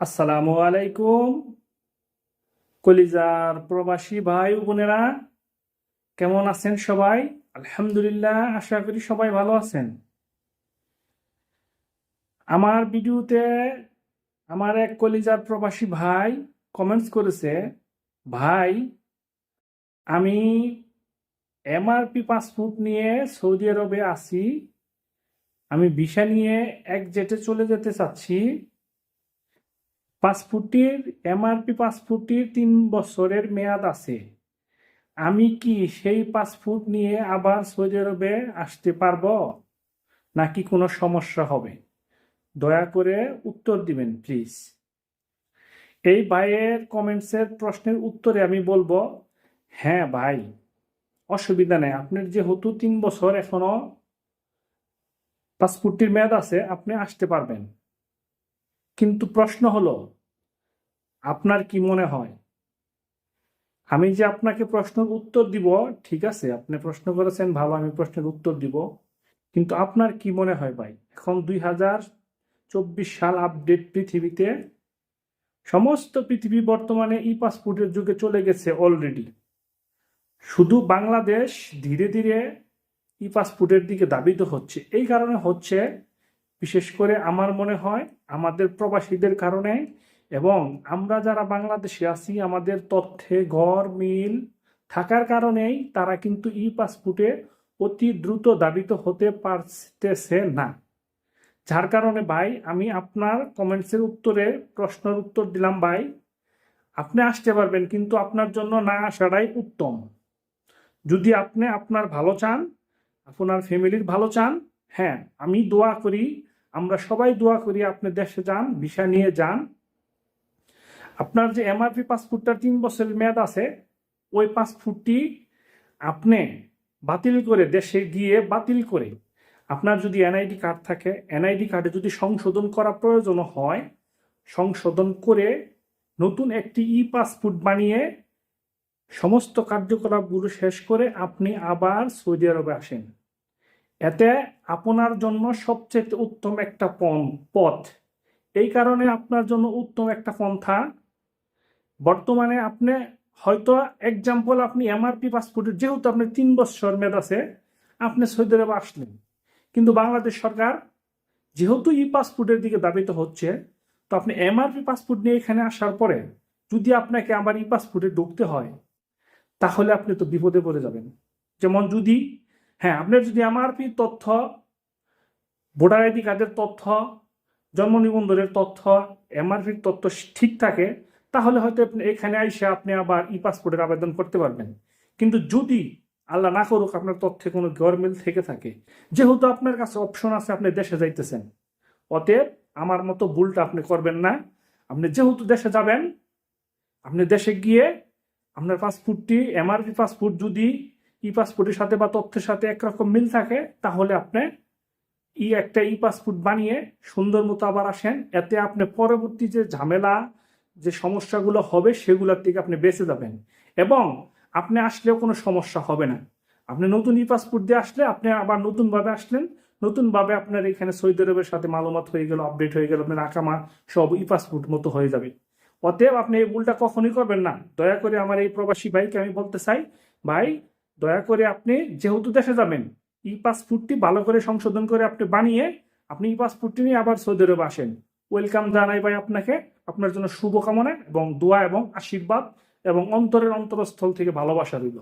আসসালামু আলাইকুম। কলিজার প্রবাসী ভাই বোনেরা, কেমন আছেন সবাই? আলহামদুলিল্লাহ, আশা করি সবাই ভালো আছেন। আমার ভিডিওতে আমার এক কলিজার প্রবাসী ভাই কমেন্টস করেছে, ভাই, আমি এমআরপি পাসপোর্ট নিয়ে সৌদি আরবে আছি। আমি ভিসা নিয়ে এক জেটে চলে যেতে চাচ্ছি। পাসপোর্টটির এমআরপি পাসপোর্টটির তিন বছরের মেয়াদ আছে। আমি কি সেই পাসপোর্ট নিয়ে আবার সৌদি আরবে আসতে পারব? নাকি কোনো সমস্যা হবে? দয়া করে উত্তর দিবেন, প্লিজ। এই ভাইয়ের কমেন্টসের প্রশ্নের উত্তরে আমি বলব হ্যাঁ ভাই, অসুবিধা নেই। আপনার যেহেতু তিন বছর এখনও পাসপোর্টটির মেয়াদ আছে, আপনি আসতে পারবেন। কিন্তু প্রশ্ন হলো আপনার কি মনে হয়? আমি যে আপনাকে প্রশ্নের উত্তর দিব, ঠিক আছে, আপনি প্রশ্ন করেছেন, ভালো, আমি প্রশ্নের উত্তর দিব। কিন্তু আপনার কি মনে হয় ভাই? এখন দুই হাজার চব্বিশ সাল আপডেট পৃথিবীতে, সমস্ত পৃথিবী বর্তমানে ই পাসপোর্টের যুগে চলে গেছে অলরেডি শুধু বাংলাদেশ ধীরে ধীরে ই পাসপোর্টের দিকে দাবিত হচ্ছে। এই কারণে হচ্ছে, বিশেষ করে আমার মনে হয়, আমাদের প্রবাসীদের কারণে এবং আমরা যারা বাংলাদেশে আছি, আমাদের তথ্যে ঘর, মিল থাকার কারণেই তারা কিন্তু ই পাসপোর্টে অতি দ্রুত দাবিত হতে পারতেছে না। যার কারণে ভাই, আমি আপনার কমেন্টসের উত্তরে প্রশ্নের উত্তর দিলাম ভাই। আপনি আসতে পারবেন, কিন্তু আপনার জন্য না আসাটাই উত্তম। যদি আপনি আপনার ভালো চান, আপনার ফ্যামিলির ভালো চান হ্যাঁ আমি দোয়া করি, আমরা সবাই দোয়া করি আপনি দেশে যান, ভিসা নিয়ে যান। আপনার যে এমআরপি পাসপোর্টটার তিন বছরের মেয়াদ আছে, ওই পাসপোর্টটি আপনি বাতিল করে দেশে গিয়ে বাতিল করে আপনার যদি এনআইডি কার্ড থাকে এনআইডি কার্ডে যদি সংশোধন করা প্রয়োজন হয়, সংশোধন করে নতুন একটি ই পাসপোর্ট বানিয়ে সমস্ত কার্যকলাপগুলো শেষ করে আপনি আবার সৌদি আরবে আসেন। এতে আপনার জন্য সবচেয়ে উত্তম একটা পথ। এই কারণে আপনার জন্য উত্তম একটা পন্থা বর্তমানে আপনি হয়তো এক্সাম্পল আপনি এমআরপি পাসপোর্টের যেহেতু আপনার তিন বছর মেয়াদ আছে আপনি সৌদি আরবে আসলেন। কিন্তু বাংলাদেশ সরকার যেহেতু ই পাসপোর্টের দিকে দাবিত হচ্ছে, তো আপনি এমআরপি পাসপোর্ট নিয়ে এখানে আসার পরে যদি আপনাকে আবার ই পাসপোর্টে ঢুকতে হয়, তাহলে আপনি তো বিপদে পড়ে যাবেন। যেমন যদি হ্যাঁ আপনার যদি এমআরপি তথ্য ভোটার আইডি কার্ডের তথ্য, জন্ম নিবন্ধনের তথ্য এমআরপির তথ্য ঠিক থাকে তাহলে হয়তো আপনি এখানে আইসে আপনি আবার ই পাসপোর্টের আবেদন করতে পারবেন। কিন্তু যদি আল্লাহ না করুক, আপনার তথ্যে কোনো গরমিল থেকে থাকে। যেহেতু আপনার কাছে অপশন আছে, আপনি দেশে যাইতেছেন। অতএব আমার মতো ভুলটা আপনি করবেন না। আপনি যেহেতু দেশে যাবেন, আপনি দেশে গিয়ে আপনার পাসপোর্টটি, এমআরপি পাসপোর্ট যদি ই পাসপোর্টের সাথে বা তথ্যের সাথে একরকম মিল থাকে, তাহলে আপনি ই একটা ই পাসপোর্ট বানিয়ে সুন্দর মতো আবার আসেন। এতে আপনি পরবর্তী যে ঝামেলা যে সমস্যাগুলো হবে সেগুলোর থেকে আপনি বেঁচে যাবেন। এবং আপনি আসলেও কোনো সমস্যা হবে না। আপনি নতুন ই পাসপোর্ট দিয়ে আসলে আপনি আবার নতুনভাবে আসলেন। নতুনভাবে আপনার এখানে সৌদি আরবের সাথে মালুমাত হয়ে গেল আপডেট হয়ে গেল, আপনার আকামা সব ই পাসপোর্ট মতো হয়ে যাবে। অতএব আপনি এই ভুলটা কখনই করবেন না। দয়া করে আমার এই প্রবাসী ভাইকে আমি বলতে চাই, ভাই, দয়া করে আপনি যেহেতু দেশে যাবেন, ই পাসপোর্টটি ভালো করে সংশোধন করে আপনি বানিয়ে, আপনি ই পাসপোর্টটি নিয়ে আবার সৌদি আরবে আসেন। ওয়েলকাম জানাই ভাই আপনাকে। আপনার জন্য শুভকামনা এবং দোয়া এবং আশীর্বাদ এবং অন্তরের অন্তরস্থল থেকে ভালোবাসা রইল।